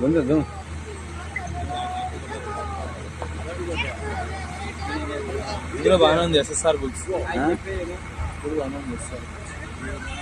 ముందు ఇందులో బాగానే ఉంది ఎస్ఎస్ఆర్ బుక్స్ ఇప్పుడు బాగానే ఉంది ఎస్ఎస్ఆర్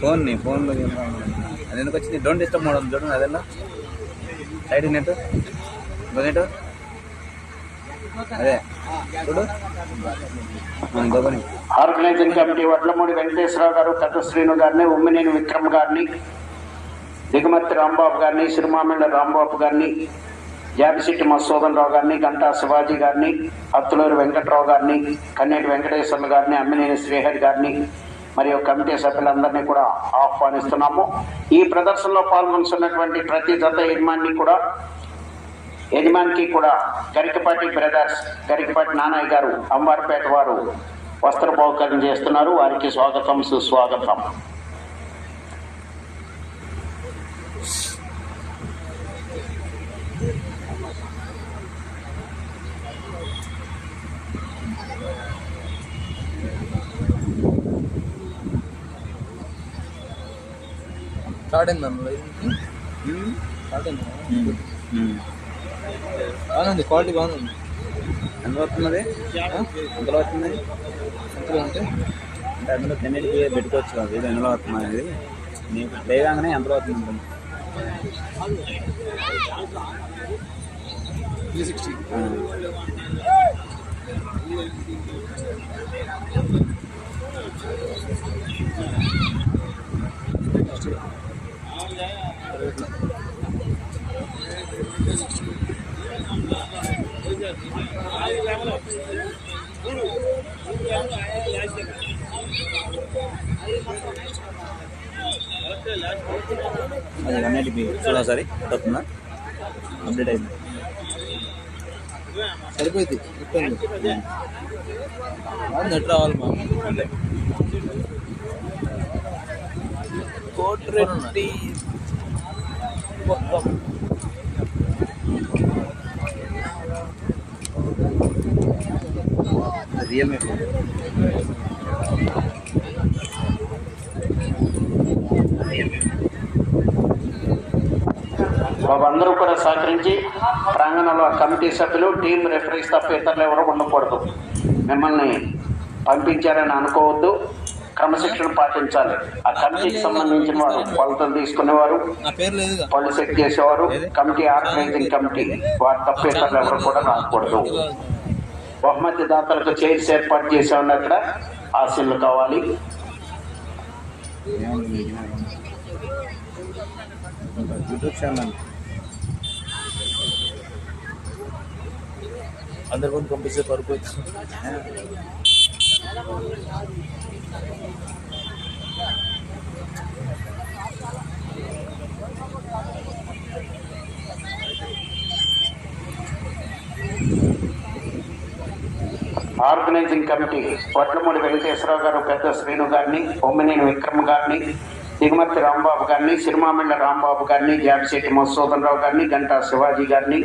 ఫోన్ని ఫోన్లో అది ఎందుకు వచ్చింది? డోంట్ డిస్టర్బ్ మోడల్ చూడండి అదేనా? సైడ్ నెట్ నెట్ అదే. చూడు. ఇంకొకని ఆర్గనైజింగ్ కమిటీ వడ్లమూడి వెంకటేశ్వరరావు గారు తటశ్రీను గారిని ఉమ్మినేని విక్రమ్ గారిని దిగుమతి రాంబాబు గారిని సిరిమామిళ్ళ రాంబాబు గారిని జాబిశెట్టి మసోదన్ రావు గారిని గంటా శివాజీ గారిని అత్తులూరు వెంకట్రావు గారిని కన్నేటి వెంకటేశ్వర్లు గారిని అమ్మినేని శ్రీహరి గారిని మరియు కమిటీ సభ్యులందరినీ కూడా ఆహ్వానిస్తున్నాము. ఈ ప్రదర్శనలో పాల్గొనుతున్నటువంటి ప్రతి జత యజమాని కూడా యజమానికి కూడా గరికపాటి బ్రదర్స్ గరికపాటి నానయ్య గారు అంబార్పేట వారు వస్త్ర చేస్తున్నారు. వారికి స్వాగతం సుస్వాగతం. స్టార్ట్ అయింది అన్న స్టార్ట్ అయింది బాగానే ఉంది క్వాలిటీ బాగానే ఉంది ఎంత వస్తున్నది ఎంతలో వస్తుంది ఎంతలో అంటే? అంటే అందులో తెన్నిటికి పెట్టుకోవచ్చు కదా ఇది ఎందులో వస్తుంది అనేది. నీకు ప్లే కాగానే ఎంతలో ఉంటుంది త్రీ సిక్స్టీ అది అన్నిటికి చూడ ఒకసారి వస్తుందా అప్డేట్ అయింది. సరిపోయింది ఇబ్బంది నెట్ రావాలి మా కోట్రెడ్డి రియల్మీ ఫోన్ అందరూ కూడా సహకరించి ప్రాంగణంలో కమిటీ సభ్యులు టీం రెఫరీస్ తప్ప ఇతరులు ఎవరు ఉండకూడదు. మిమ్మల్ని పంపించారని అనుకోవద్దు. క్రమశిక్షణ పాటించాలి. ఆ కమిటీకి సంబంధించిన వారు కొలతలు తీసుకునేవారు పనులు సెట్ చేసేవారు కమిటీ ఆర్గనైజింగ్ కమిటీ వారు తప్ప ఇతరులు ఎవరు కూడా రాకూడదు. బహుమతి దాతలకు చైర్స్ ఏర్పాటు చేసామని అక్కడ ఆశీర్లు కావాలి. YouTube channel. అందరి ముందు పంపిస్తే పరుపు ఆర్గనైజింగ్ కమిటీ వడ్లమూడి వెంకటేశ్వరరావు గారు పెద్ద శ్రీను గారిని బొమ్మినేని విక్రమ్ గారిని దిగుమతి రాంబాబు గారిని సిరిమామిళ్ళ రాంబాబు గారిని జాబిశెట్టి మధుసూదన్ రావు గారిని గంటా శివాజీ గారిని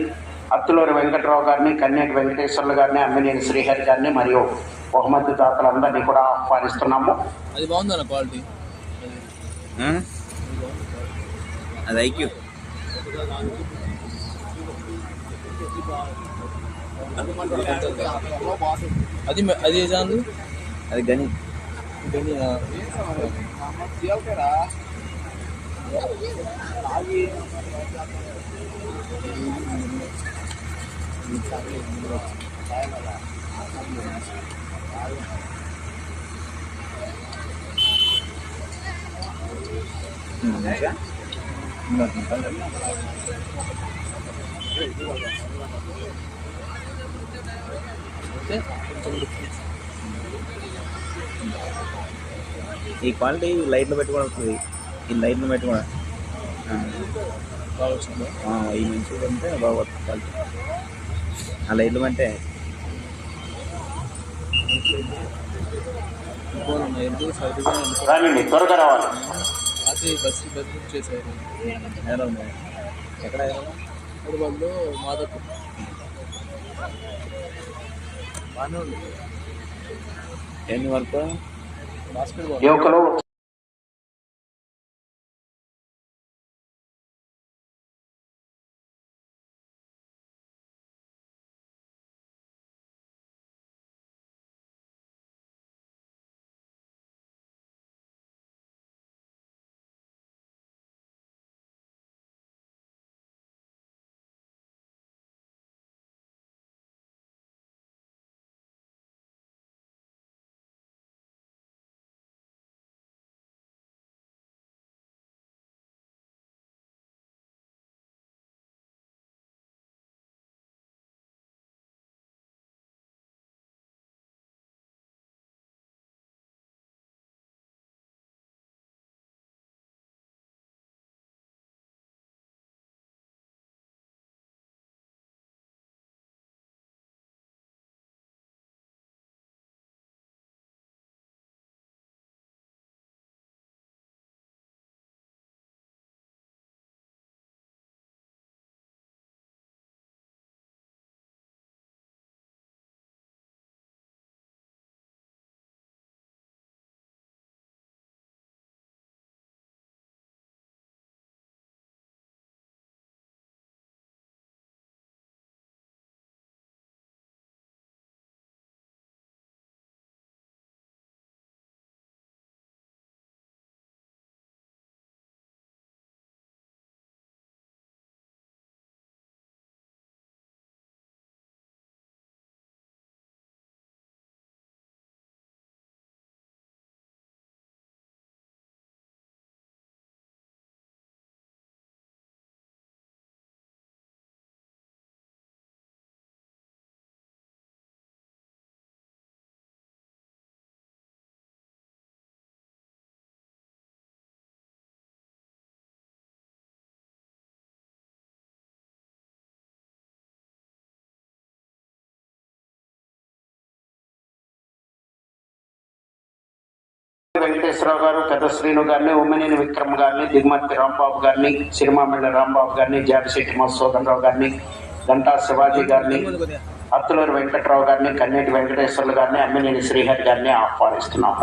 అత్తులూరి వెంకట్రావు గారిని కన్నేటి వెంకటేశ్వర్లు గారిని అమ్మినేని శ్రీహరి గారిని మరియు బహుమతి దాతలందరినీ కూడా ఆహ్వానిస్తున్నాము. అది బాగుందన్న క్వాలిటీ. అది ఐక్యూ. అది అది అది గని. గని ఈ క్వాలిటీ లైట్లో పెట్టుకోవడం వస్తుంది. ఈ లైట్లో పెట్టుకోవడం ఆ, ఈ మంచిగా ఉంటే బాగా క్వాలిటీ. ఆ లైట్లు అంటే త్వరగా రావాలి. బస్సు బస్ బుక్ చేశారు. ఎక్కడ వాళ్ళు మాదకు బాగానే ఉంది. ఎన్ని వరకు? బాస్కెట్ వెంకటేశ్వరరావు గారు పెద్ద శ్రీను గారిని ఉమ్మినేని విక్రమ్ గారిని దిగుమతి రాంబాబు గారిని సిరిమామిళ్ళ రాంబాబు గారిని జాబిశెట్టి మధుసూదన్ రావు గారిని గంటా శివాజీ గారిని అత్తులూరు వెంకట్రావు గారిని కన్నేటి వెంకటేశ్వర్లు గారిని అమ్మినేని శ్రీహరి గారిని ఆహ్వానిస్తున్నాం.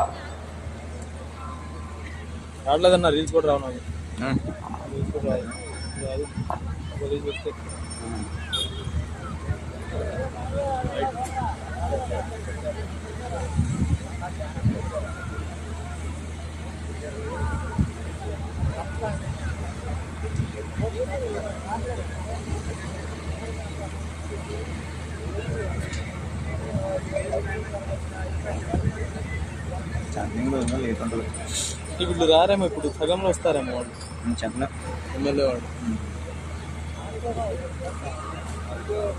రావట్లేదన్న రీల్స్ కూడా రావు నాకు ఆ, రీల్స్ కూడా రావు రాదు. ఒక రీల్స్ వస్తే ఛార్జింగ్లో ఉందా లేట్ ఉంటుంది ఇప్పుడు రారేమో ఇప్పుడు సగంలో వస్తారేమో వాళ్ళు. చెప్పలే. ఎమ్మెల్యే వాళ్ళు.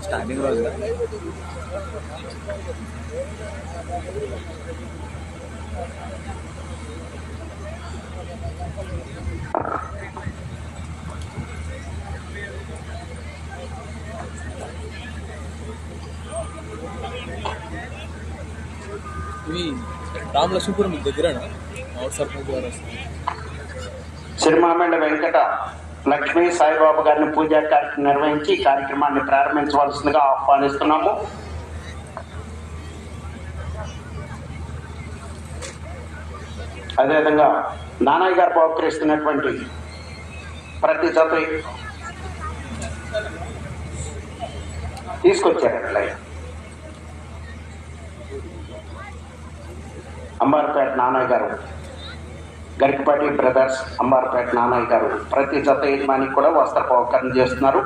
స్టార్టింగ్ రోజు కదా. ఇవి రామలక్ష్మీపురం మీకు దగ్గరేనా సిరిమామిళ్ళ వెంకట లక్ష్మీ సాయిబాబు గారిని పూజా కార్యక్రమం నిర్వహించి కార్యక్రమాన్ని ప్రారంభించవలసిందిగా ఆహ్వానిస్తున్నాము. అదేవిధంగా నానయ్య గారు బహుకరిస్తున్నటువంటి ప్రతి జత తీసుకొచ్చారు అట్లా అంబార్పేట నాన్నయ్య గారు గరికపాటి బ్రదర్స్ అంబార్పేట నాన్నయ్య గారు ప్రతి జత యజమానికి కూడా వస్త్ర పోకరణ చేస్తున్నారు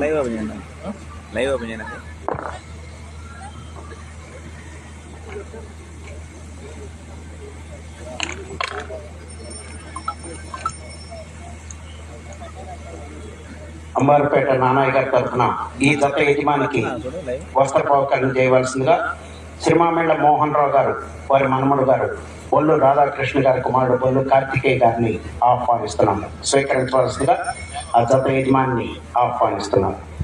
లైవ్ ఓపెన్ చేయండి. లైవ్ ఓపెన్ చేయండి. అంబార్పేట నాన్నయ్య గారి తరఫున ఈ దత్త యజమానికి వస్త్ర పోకరణ చేయవలసిందిగా శ్రీమామిళ్ళ మోహన్ రావు గారు వారి మనమడు గారు బొల్లు రాధాకృష్ణ గారి కుమారుడు బొల్లు కార్తికేయ గారిని ఆహ్వానిస్తున్నాము. స్వీకరించవలసిందిగా ఆ దత్త యజమాని ఆహ్వానిస్తున్నాము.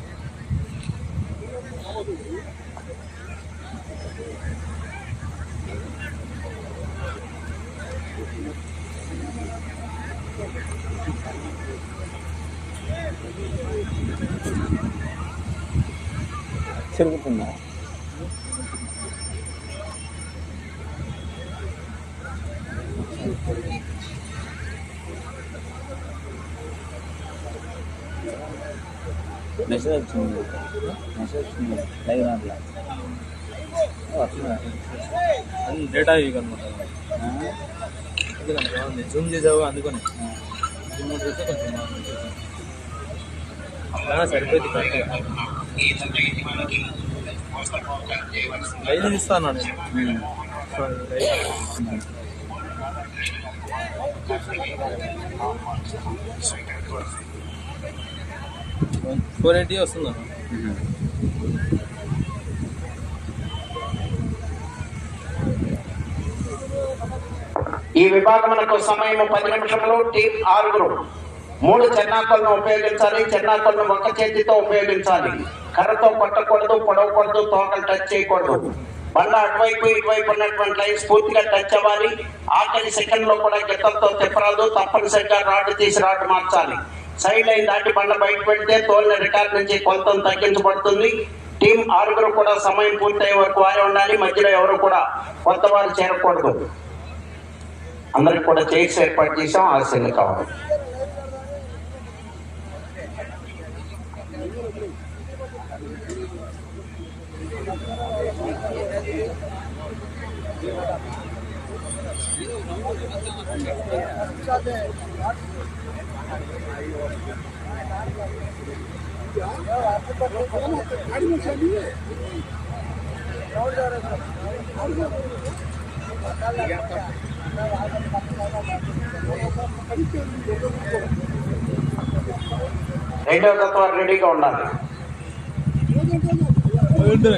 మెసేజ్ వచ్చింది. మెసేజ్ వచ్చింది. లైవ్ దాంట్లో అది డేటా ఇవి అనమాట. అందుకని బాగుంది జూమ్ చేసావు అందుకని. జూమ్ చేస్తే కొంచెం బాగుంది ఆ, సరిపోయింది లైవ్ ఇస్తాను నేను లైవ్. ఫోర్ ఎయిటీ వస్తుందా ఈ విభాగమునకు సమయం పది నిమిషములు టీం ఆరుగురు. మూడు చెన్నాకులను ఉపయోగించాలి చెన్నాకులను ఒక చేతితో ఉపయోగించాలి. కర్రతో కొట్టకూడదు పొడవకూడదు తోకలు టచ్ చేయకూడదు. బండ అటువైపు ఇటువైపు ఉన్నటువంటి లైన్స్ పూర్తిగా టచ్ అవ్వాలి. ఆఖరి సెకండ్లో కూడా గిత్తలతో తిప్పరాదు తప్పనిసరిగా రాడ్డు తీసి రాడ్డు మార్చాలి. సైడ్ లైన్ దాటి బండ బయట పెడితే తోలిన రికార్డ్ నుంచి కొంత తగ్గించబడుతుంది. టీం ఆరుగురు కూడా సమయం పూర్తయ్యే వరకు వారే ఉండాలి. మధ్యలో ఎవరు కూడా కొత్త వారు చేరకూడదు. అందరికి కూడా చైర్స్ ఏర్పాటు చేసాం ఆశలు కావాలి. రెండవ తత్వాలు రెడీగా ఉండాలి ఏంటో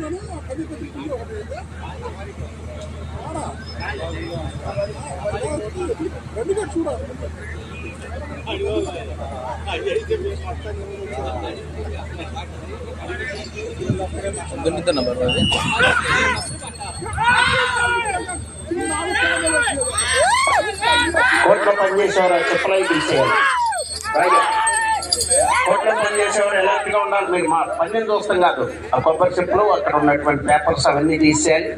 గన్ని అన్నది పెట్టావు ఎంత నెంబర్ అది కోర్టులో పనిచేసేవారు ఆ చెప్పులై తీసేయాలి హోటల్ కోర్టులో పనిచేసేవారు ఎలాంటిగా ఉండాలి. మీరు మా పనిని చూస్తాం కాదు. ఆ కొబ్బరి చెప్పులు అక్కడ ఉన్నటువంటి పేపర్స్ అవన్నీ తీసేయాలి.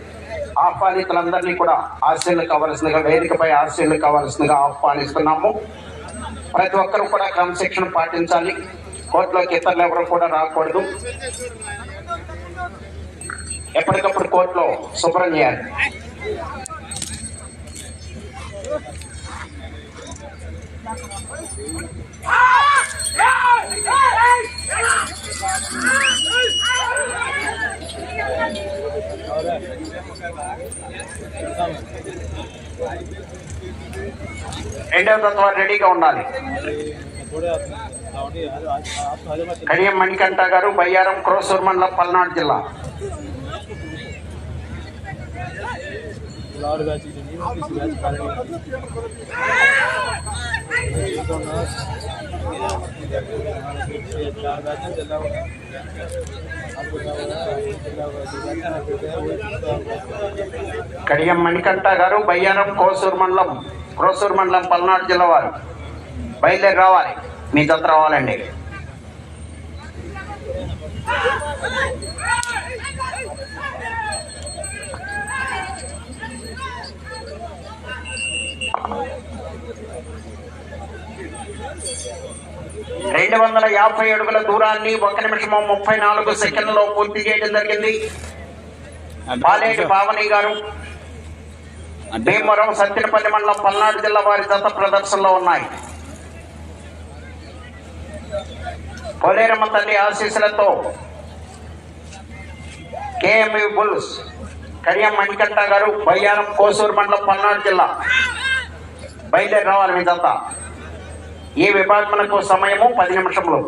ఆహ్వానితులందరినీ కూడా ఆశీర్లు కావాల్సిందిగా వేదికపై ఆశీర్లు కావాల్సిందిగా ఆహ్వానిస్తున్నాము. ప్రతి ఒక్కరూ కూడా క్రమశిక్షణ పాటించాలి. కోర్టులోకి ఇతరులు ఎవరు కూడా రాకూడదు. ఎప్పటికప్పుడు కోర్టులో శుభ్రం చేయాలి. Ah! రెండవ తత్వాలు రెడీగా ఉండాలి. కడియం మణికంఠ గారు బయ్యారం క్రోసూర్ మండలం పల్నాడు జిల్లా. కడియం మణికంఠ గారు బయ్యారం కోసూరు మండలం కోసూరు మండలం పల్నాడు జిల్లా వారు. బయలుదేరి రావాలి. మీ జత రావాలండి. రెండు వందల యాభై అడుగుల దూరాన్ని ఒక నిమిషము ముప్పై నాలుగు సెకండ్లలో పూర్తి చేయడం జరిగింది. పాలేటి పావని గారు భీమవరం సత్యనపల్లి మండలం పల్నాడు జిల్లా వారి జత ప్రదర్శనలో ఉన్నాయి. పోలేరమ్మ తల్లి ఆశీస్సులతో కేఎంయు బుల్స్ కడియం మణికంఠ గారు బయ్యారం కోసూరు మండలం పల్నాడు జిల్లా బయలుదేరి రావాలి మీ జత. ఈ విభాగమునకు సమయము పది నిమిషములు.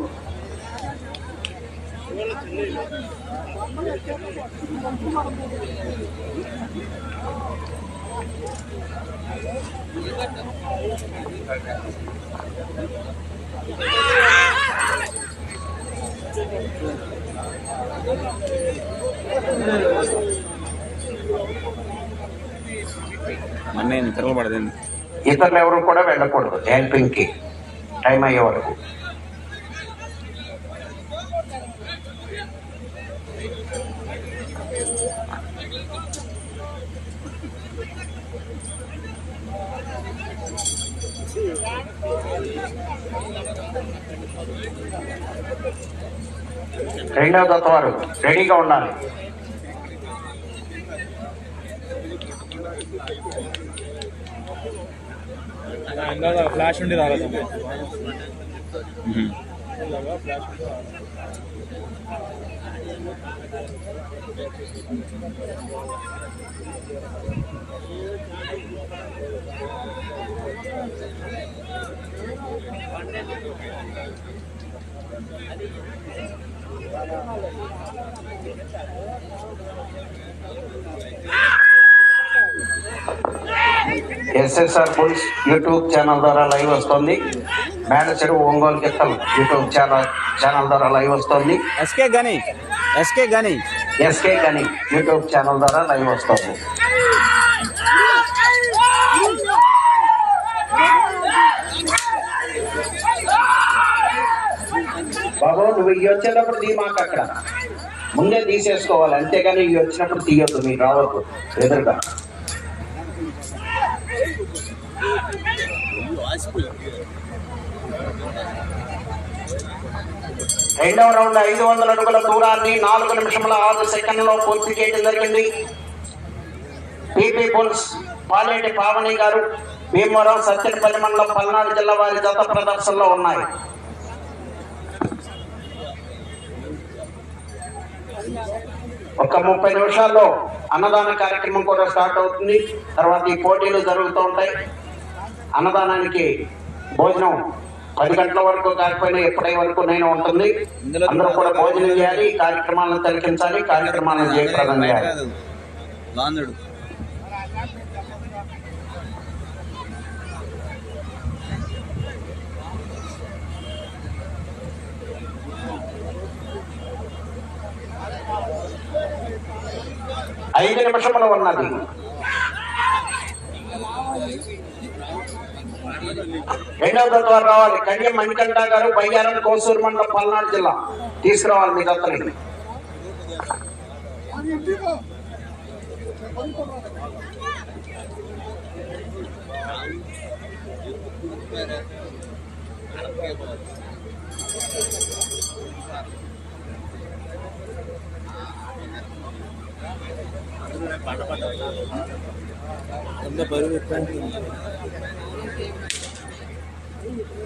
మన నేను తిరగబడదండి ఇతరులు ఎవరు కూడా వెళ్ళకూడదు. హెల్పింగ్కి టైం అయ్యే వరకు రెండవ దత్త వారు రెడీగా ఉండాలి. ఫ్లాష్ ఉండి రాలేదు ఎస్ఎస్ఆర్ బుల్స్ యూట్యూబ్ ఛానల్ ద్వారా లైవ్ వస్తుంది. మేనేజర్ ఒంగోలు గిత్తలు యూట్యూబ్ ఛానల్ ఛానల్ ద్వారా లైవ్ వస్తుంది. SK Gani SK Gani. SK Gani YouTube channel ద్వారా లైవ్ వస్తుంది. బాబు నువ్వు ఇవి వచ్చేటప్పుడు తీ మాకు అక్కడ. ముందే తీసేసుకోవాలి. అంతేగాని ఇవి వచ్చినప్పుడు తీయొద్దు మీరు రావద్దు. ఎదురుగా. రెండవ రౌండ్ ఐదు వందల అడుగుల దూరాన్ని నాలుగు నిమిషముల ఆరు సెకండ్లో పూర్తి చేయడం జరిగింది. పీపీ పుల్స్ పాలేటి పావని గారు భీమవరం సత్యనపల్లి మండలం పల్నాడు జిల్లా వారి జత ప్రదర్శనలో ఉన్నాయి. ఒక ముప్పై నిమిషాల్లో అన్నదాన కార్యక్రమం కూడా స్టార్ట్ అవుతుంది. తర్వాత ఈ పోటీలు జరుగుతూ ఉంటాయి. అన్నదానానికి భోజనం పది గంటల వరకు కాకపోయినా ఎప్పటి వరకు నేను ఉంటుంది. అందరూ కూడా భోజనం చేయాలి కార్యక్రమాలను తిలకించాలి కార్యక్రమాలను జయప్రదం చేయాలి. ఐదు నిమిషములు ఉన్నది. రెండవ దత్త రావాలి. కడియం మణికంఠ గారు బయ్యారం కోసూరు మండలం పల్నాడు జిల్లా. తీసుకురావాలి మీ దత్తని. ఎంత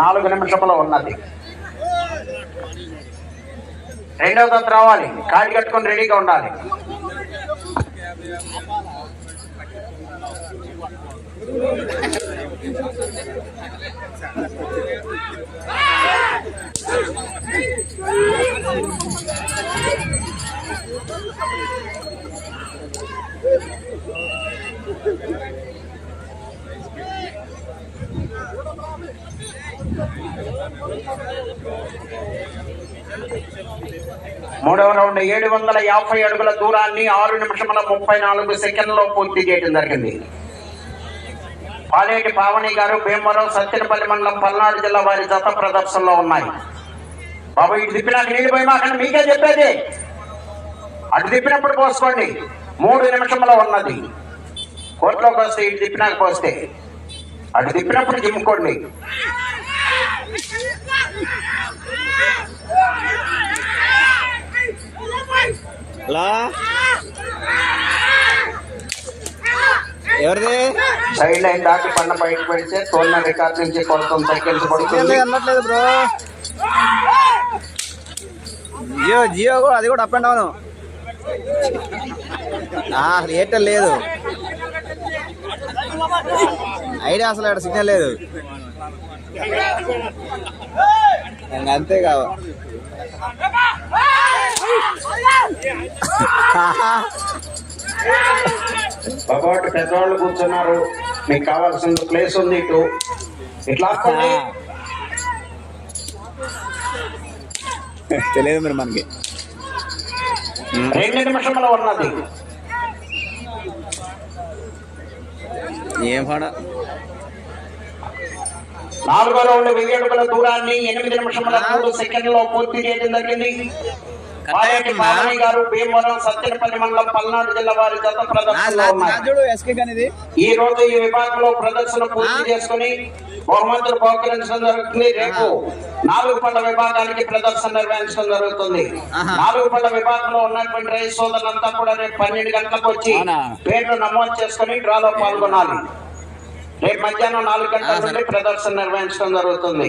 నాలుగు నిమిషంలో ఉన్నది. రెండవ దత్త రావాలి. కాడి కట్టుకొని రెడీగా ఉండాలి. మూడవ రౌండ్ ఏడు వందల యాభై అడుగుల దూరాన్ని ఆరు నిమిషముల ముప్పై నాలుగు సెకండ్లో పూర్తి చేయడం జరిగింది. పాలేటి పావని గారు భీమవరం సత్యనపల్లి మండలం పల్నాడు జిల్లా వారి జత ప్రదర్శనలో ఉన్నాయి. బాబు ఇటు తిప్పినాక నీళ్ళు పోయి మాకండి మీకే చెప్పేది. అటు తిప్పినప్పుడు పోసుకోండి. మూడు నిమిషముల ఉన్నది. కోర్టులోకి వస్తే ఇటు తిప్పినాక పోస్తే. అటు తిప్పినప్పుడు దిమ్ముకోండి హలో ఎవరిది? సైడ్ లైన్ దాటి పన్న బయట పెడితే తోలిన రికార్డ్ నుంచి కొడుతుంది సెకండ్స్ పడుతుంది అనట్లేదు బ్రో. జియో జియో కూడా అది కూడా అప్ అండ్ డౌన్ అసలు ఎయిర్టెల్ లేదు. ఐడియా అసలు ఇక్కడ సిగ్నల్ లేదు. అంతే కావు కాబట్టి పెద్దవాళ్ళు కూర్చున్నారు. మీకు కావాల్సిన ప్లేస్ ఉంది ఇటు. ఇట్లా. తెలియదు మరి మనకి. రెండు నిమిషంలో ఉన్నది. ఏం పాడ నాలుగో రౌండ్ వెయ్యి అడుగుల దూరాన్ని ఎనిమిది నిమిషముల మూడు సెకండ్లో పూర్తి చేయడం జరిగింది. ఈ రోజు ఈ విభాగంలో ప్రదర్శన పూర్తి చేసుకుని బహుమతులు బహుకరించడం జరుగుతుంది రేపు నాలుగు పళ్ళ విభాగానికి ప్రదర్శన నిర్వహించడం జరుగుతుంది. నాలుగు పళ్ళ విభాగంలో ఉన్నటువంటి రైతు సోదరులంతా కూడా రేపు పన్నెండు గంటలకు వచ్చి? పేర్లు నమోదు చేసుకుని డ్రాలో పాల్గొనాలి రేపు మధ్యాహ్నం నాలుగు గంటల. నుండి ప్రదర్శన నిర్వహించడం జరుగుతుంది.